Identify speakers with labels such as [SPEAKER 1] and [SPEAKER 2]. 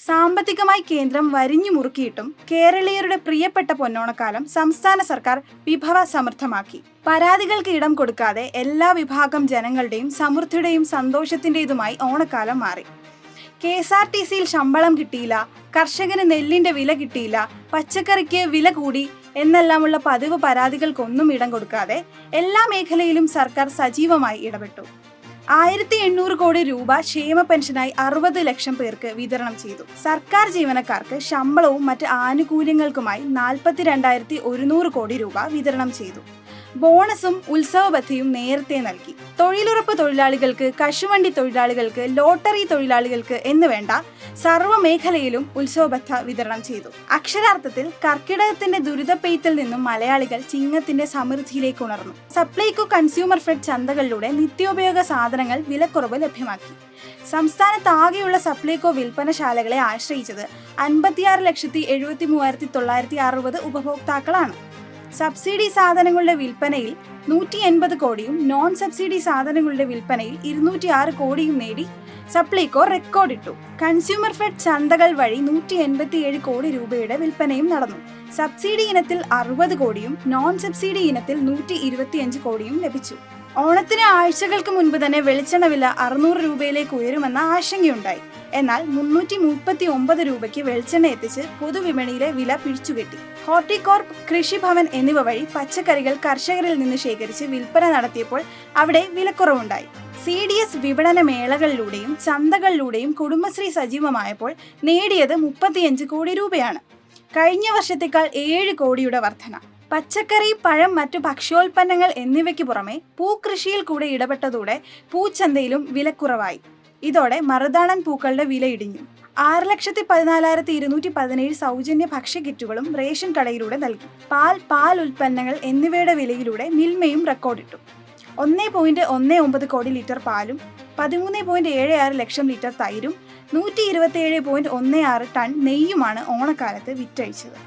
[SPEAKER 1] സാമ്പത്തികമായി കേന്ദ്രം വരിഞ്ഞു മുറുക്കിയിട്ടും കേരളീയരുടെ പ്രിയപ്പെട്ട പൊന്നോണക്കാലം സംസ്ഥാന സർക്കാർ വിഭവ സമൃദ്ധമാക്കി പരാതികൾക്ക് ഇടം കൊടുക്കാതെ എല്ലാ വിഭാഗം ജനങ്ങളുടെയും സമൃദ്ധിയുടെയും സന്തോഷത്തിന്റെതുമായി ഓണക്കാലം മാറി. കെ എസ് ആർ ടി സിയിൽ ശമ്പളം കിട്ടിയില്ല കർഷകന് നെല്ലിന്റെ വില കിട്ടിയില്ല പച്ചക്കറിക്ക് വില കൂടി എന്നെല്ലാമുള്ള പതിവ് പരാതികൾക്കൊന്നും ഇടം കൊടുക്കാതെ എല്ലാ മേഖലയിലും സർക്കാർ സജീവമായി ഇടപെട്ടു. ആയിരത്തി എണ്ണൂറ് കോടി രൂപ ക്ഷേമ പെൻഷനായി അറുപത് ലക്ഷം പേർക്ക് വിതരണം ചെയ്തു. സർക്കാർ ജീവനക്കാർക്ക് ശമ്പളവും മറ്റ് ആനുകൂല്യങ്ങൾക്കുമായി നാൽപ്പത്തി രണ്ടായിരത്തി ഒരുന്നൂറ് കോടി രൂപ വിതരണം ചെയ്തു. ബോണസും ഉത്സവബത്തയും നേരത്തെ നൽകി. തൊഴിലുറപ്പ് തൊഴിലാളികൾക്ക് കശുവണ്ടി തൊഴിലാളികൾക്ക് ലോട്ടറി തൊഴിലാളികൾക്ക് എന്ന് വേണ്ട സർവ മേഖലയിലും വിതരണം ചെയ്തു. അക്ഷരാർത്ഥത്തിൽ കർക്കിടകത്തിന്റെ ദുരിതപ്പെയ്ത്തിൽ നിന്നും മലയാളികൾ ചിങ്ങത്തിന്റെ സമൃദ്ധിയിലേക്ക് ഉണർന്നു. സപ്ലൈകോ കൺസ്യൂമർ ഫെഡ് ചന്തകളിലൂടെ നിത്യോപയോഗ സാധനങ്ങൾ വിലക്കുറവ് ലഭ്യമാക്കി. സംസ്ഥാനത്താകെയുള്ള സപ്ലൈകോ വിൽപ്പനശാലകളെ ആശ്രയിച്ചത് അൻപത്തിയാറ് ലക്ഷത്തി എഴുപത്തി മൂവായിരത്തി തൊള്ളായിരത്തി അറുപത് ഉപഭോക്താക്കളാണ്. സബ്സിഡി സാധനങ്ങളുടെ വിൽപ്പനയിൽ നൂറ്റി എൺപത് കോടിയും നോൺ സബ്സിഡി സാധനങ്ങളുടെ വിൽപ്പനയിൽ ഇരുന്നൂറ്റി ആറ് കോടിയും നേടി സപ്ലൈകോ റെക്കോർഡിട്ടു കൺസ്യൂമർ ഫെഡ് ചന്തകൾ വഴി നൂറ്റി എൺപത്തിയേഴ് കോടി രൂപയുടെ വിൽപ്പനയും നടന്നു. സബ്സിഡി ഇനത്തിൽ അറുപത് കോടിയും നോൺ സബ്സിഡി ഇനത്തിൽ നൂറ്റി ഇരുപത്തിയഞ്ച് കോടിയും ലഭിച്ചു. ഓണത്തിന് ആഴ്ചകൾക്ക് മുൻപ് തന്നെ വെളിച്ചെണ്ണ വില അറുന്നൂറ് രൂപയിലേക്ക് ഉയരുമെന്ന ആശങ്കയുണ്ടായി. എന്നാൽ മുന്നൂറ്റി മുപ്പത്തി ഒമ്പത് രൂപയ്ക്ക് വെളിച്ചെണ്ണ എത്തിച്ച് പൊതുവിപണിയിലെ വില പിടിച്ചുകെട്ടി. ഹോർട്ടികോർപ്പ് കൃഷിഭവൻ എന്നിവ വഴി പച്ചക്കറികൾ കർഷകരിൽ നിന്ന് ശേഖരിച്ച് വിൽപ്പന നടത്തിയപ്പോൾ അവിടെ വിലക്കുറവുണ്ടായി. സി ഡി എസ് വിപണന മേളകളിലൂടെയും ചന്തകളിലൂടെയും കുടുംബശ്രീ സജീവമായപ്പോൾ നേടിയത് മുപ്പത്തിയഞ്ച് കോടി രൂപയാണ്. കഴിഞ്ഞ വർഷത്തേക്കാൾ ഏഴ് കോടിയുടെ വർധന. പച്ചക്കറി പഴം മറ്റു ഭക്ഷ്യോൽപ്പന്നങ്ങൾ എന്നിവയ്ക്ക് പുറമെ പൂക്കൃഷിയിൽ കൂടെ ഇടപെട്ടതോടെ പൂച്ചന്തയിലും വിലക്കുറവായി. ഇതോടെ മറുതാണൻ പൂക്കളുടെ വില ഇടിഞ്ഞു. ആറ് ലക്ഷത്തി പതിനാലായിരത്തി ഇരുന്നൂറ്റി പതിനേഴ് സൗജന്യ ഭക്ഷ്യക്കിറ്റുകളും റേഷൻ കടയിലൂടെ നൽകി. പാൽ പാൽ ഉൽപ്പന്നങ്ങൾ എന്നിവയുടെ വിലയിലൂടെ മിൽമയും റെക്കോർഡിട്ടു. ഒന്ന് പോയിന്റ് ഒന്ന് ഒമ്പത് കോടി ലിറ്റർ പാലും പതിമൂന്ന് പോയിന്റ് ഏഴ് ആറ് ലക്ഷം ലിറ്റർ തൈരും നൂറ്റി ഇരുപത്തിയേഴ് പോയിന്റ് ഒന്ന് ആറ് ടൺ നെയ്യുമാണ് ഓണക്കാലത്ത് വിറ്റഴിച്ചത്.